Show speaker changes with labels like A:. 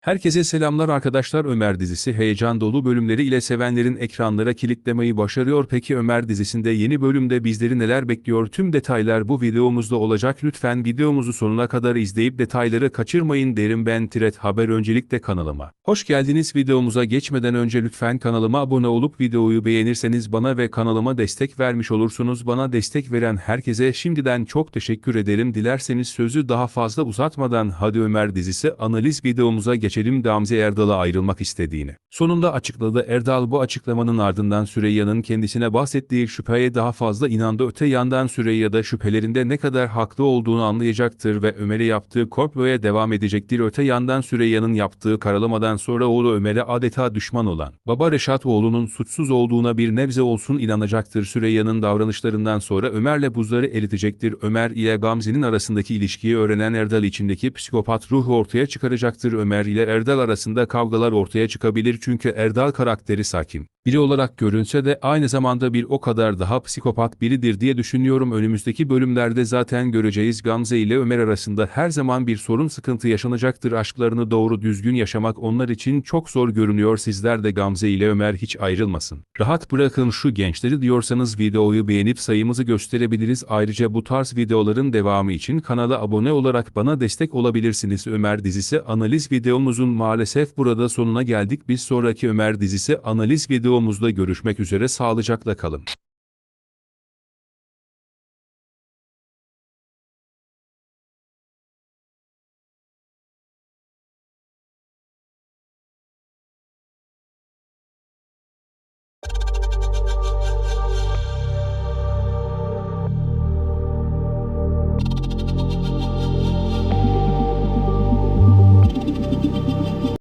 A: Herkese selamlar arkadaşlar Ömer dizisi heyecan dolu bölümleri ile sevenlerin ekranlara kilitlemeyi başarıyor. Peki Ömer dizisinde yeni bölümde bizleri neler bekliyor? Tüm detaylar bu videomuzda olacak. Lütfen videomuzu sonuna kadar izleyip detayları kaçırmayın derim ben Tiret Haber öncelikle kanalıma. Hoş geldiniz videomuza geçmeden önce lütfen kanalıma abone olup videoyu beğenirseniz bana ve kanalıma destek vermiş olursunuz. Bana destek veren herkese şimdiden çok teşekkür ederim. Dilerseniz sözü daha fazla uzatmadan Hadi Ömer dizisi analiz videomuza geçelim Gamze Erdal'a ayrılmak istediğini. Sonunda açıkladı Erdal bu açıklamanın ardından Süreyya'nın kendisine bahsettiği şüpheye daha fazla inandı. Öte yandan Süreyya da şüphelerinde ne kadar haklı olduğunu anlayacaktır ve Ömer'e yaptığı komploya devam edecektir. Öte yandan Süreyya'nın yaptığı karalamadan sonra oğlu Ömer'e adeta düşman olan baba Reşat oğlunun suçsuz olduğuna bir nebze olsun inanacaktır. Süreyya'nın davranışlarından sonra Ömer'le buzları eritecektir. Ömer ile Gamze'nin arasındaki ilişkiyi öğrenen Erdal içindeki psikopat ruhu ortaya çıkaracaktır. Ömer ile Erdal arasında kavgalar ortaya çıkabilir çünkü Erdal karakteri sakin. Biri olarak görünse de aynı zamanda bir o kadar daha psikopat biridir diye düşünüyorum. Önümüzdeki bölümlerde zaten göreceğiz Gamze ile Ömer arasında her zaman bir sorun sıkıntı yaşanacaktır. Aşklarını doğru düzgün yaşamak onlar için çok zor görünüyor. Sizler de Gamze ile Ömer hiç ayrılmasın. Rahat bırakın şu gençleri diyorsanız videoyu beğenip sayımızı gösterebiliriz. Ayrıca bu tarz videoların devamı için kanala abone olarak bana destek olabilirsiniz. Ömer dizisi analiz videomuzun maalesef burada sonuna geldik. Bir sonraki Ömer dizisi analiz videomuzda görüşmek üzere sağlıcakla kalın.